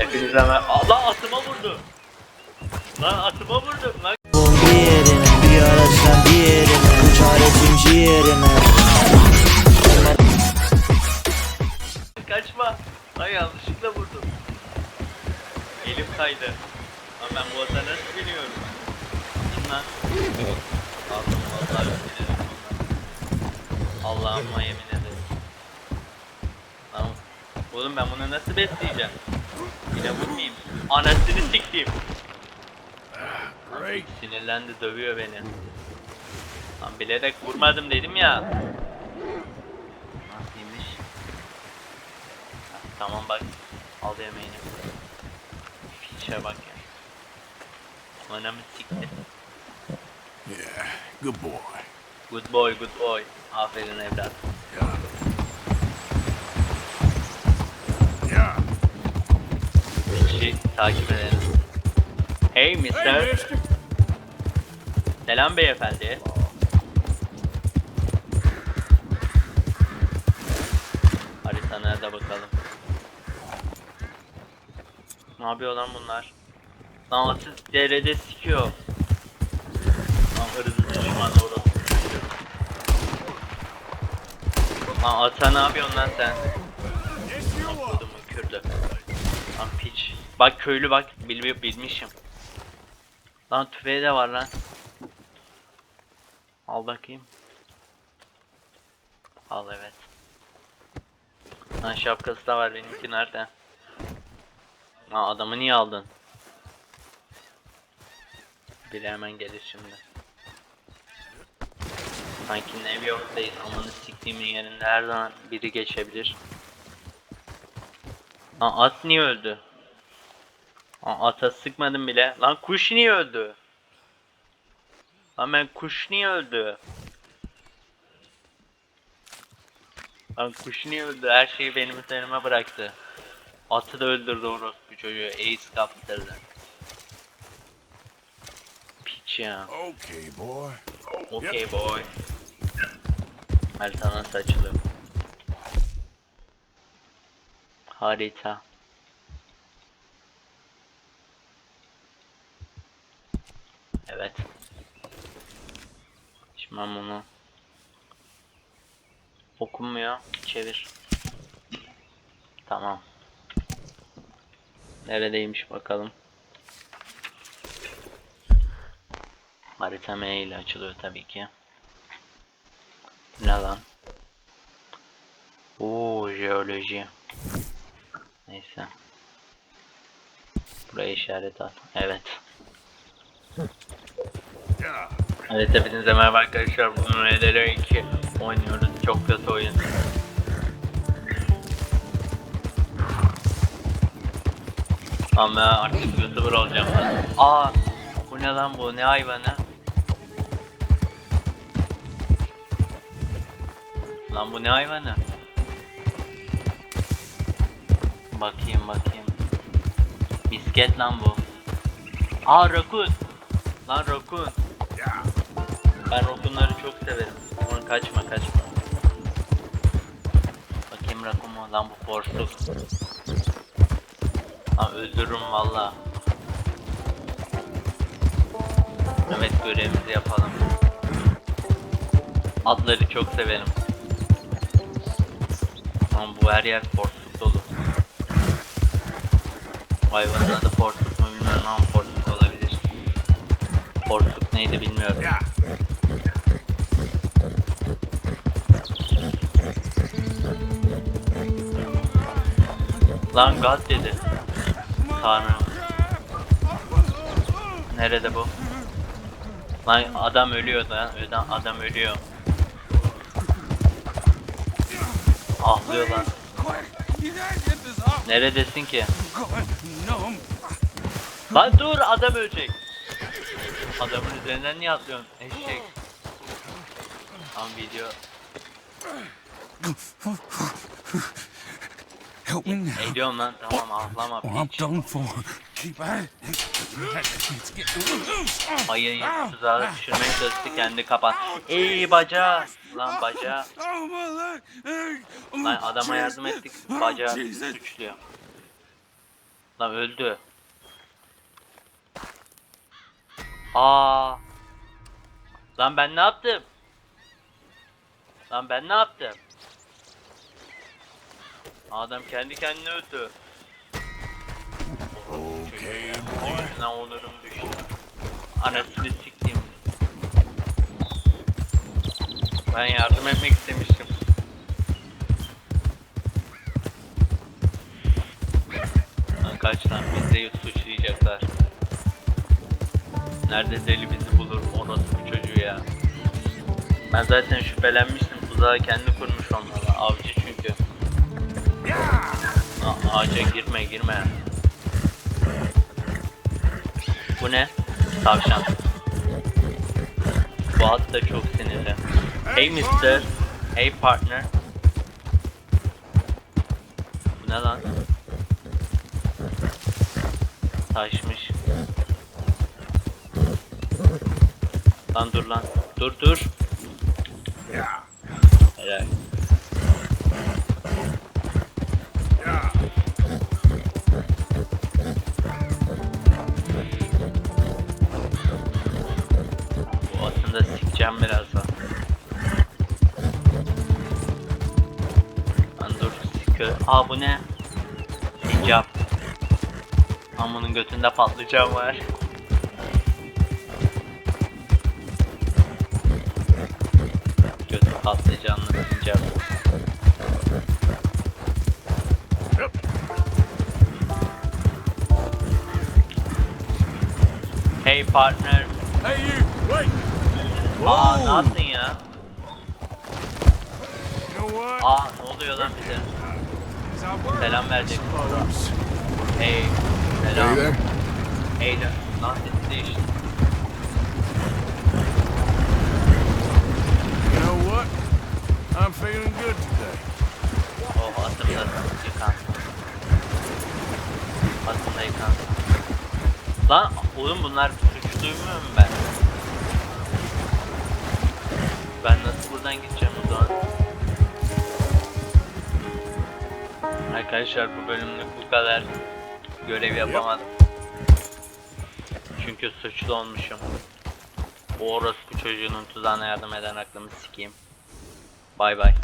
Hepinize mer- Allah atıma vurdu. Lan atıma vurdum lan. Bir yerine bir araçtan diğerine Bu çaretim ciğerine Kaçma. Ay yanlışlıkla vurdum. Elim kaydı. Lan ben bu ata nasıl biniyorum? Kim lan? Aldım vallahi bilirim ondan. Allah'ıma yemin ederim. Lan oğlum ben bunu nasıl besleyeceğim? Yine vurmayayım. Anasını sikeyim. Great. Sinirlendi dövüyor beni. Lan bilerek vurmadım dedim ya. Nasılymış? Ha, tamam bak. Al yemeğini. Piçe bak ya. Anamı sikti. Yeah, good boy. Good boy good boy. Aferin evlat. Yeah. Yeah. Piçi takip edelim. Hey mister. Hey. Selam beyefendi. Haritana da bakalım. Ne yapıyor lan bunlar? Lan atı derede sikiyor. Lan hırsız düşman orası. Lan ata ne yapıyorsun lan sen? Kodumun kürdü. Lan piç. Bak köylü bak bil bilmişim. Lan tüfeği de var lan. Al bakayım. Al evet. Lan şapkası da var benimki nerede? Lan adamı niye aldın? Biri hemen gelir şimdi. Sanki New York'tayız. Amanı siktiğimin yerinde her zaman biri geçebilir. Lan at niye öldü? Ata sıkmadım bile. Lan kuş niye öldü? Lan ben kuş niye öldü? Lan kuş niye öldü? Her şeyi benim üzerime bıraktı. Atı da öldürdü orospu çocuğu. Ace kaptırdı. Piç ya. Okay, boy. Okay boy. Harita nasıl açılıyor? Harita. Evet. Şimdi ben bunu okunmuyor. Çevir. Tamam. Neredeymiş bakalım. Harita ile açılıyor tabii ki. Ne lan? Oo jeoloji. Neyse. Buraya işaret at. Evet. Evet hepinize merhaba arkadaşlar. Bugün RDR 2 oynuyoruz. Çok kötü oyun. Ama artık YouTuber olacağım. Aa, bu ne lan bu? Ne hayvanı? Lan bu ne hayvanı? Bakayım bakayım. Bisket lan bu. Aa rakun. Lan rakun. Kaçma kaçma. Bakayım rakun mu? Lan bu porsuk. Lan öldürürüm valla. Evet görevimizi yapalım. Atları çok severim. Ama bu her yer porsuk dolu. Hayvanın adı porsuk mu bilmiyorum ama porsuk olabilir. Porsuk neydi bilmiyorum. Lan God dedi. Tanrım. Nerede bu? Lan adam ölüyor lan. Adam ölüyor. Ahlıyor lan. Neredesin ki? Lan dur adam ölecek. Adamın üzerinden niye atlıyorsun? Eşek. Tam video. Help me now. Ne diyorum lan? Tamam ahlama Or I'm piç. done for. Keep at it. It's getting loose. Tuzağa çalıştı kendi kapan. Ey bacağı. Lan. Oh, oh, Lan adama yardım ettik. Oh, Jesus. suçluyor. Lan öldü. Aa. Lan ben ne yaptım? Lan ben ne yaptım? Adam kendi kendine öldü. Okay. Ne olurum düştü. Anasını siktim. Ben yardım etmek istemiştim. Lan kaç lan bizi suçlayacaklar. Nerede deli bizi bulur orası bu çocuğu ya. Ben zaten şüphelenmiştim tuzağı kendi kurmuş onlara avcı çünkü. A- ağaca girme girme. Bu ne? Tavşan. Bu at da çok sinirli. Hey mister. Hey partner. Bu ne lan? Taşmış. Lan dur lan. Dur dur. Helal. Aa bu ne? Sincap. Amının götünde patlıcan var. Götü patlıcanlı sincap. Hey partner. Hey, you. Wait. Aa ne yaptın ya? Aa ne oluyor lan bize? Selam verecek. Hey. Selam. Hey de. Lan değişti. You know what? I'm feeling good today. Oh yıkansın. Atım da yıkansın. Lan oğlum bunlar suç duymuyor mu ben? Ben nasıl buradan gideceğim o zaman? Arkadaşlar bu bölümlük bu kadar. Görev yapamadım. Çünkü suçlu olmuşum. O orospu çocuğunun tuzağına yardım eden aklımı sikeyim. Bay bay.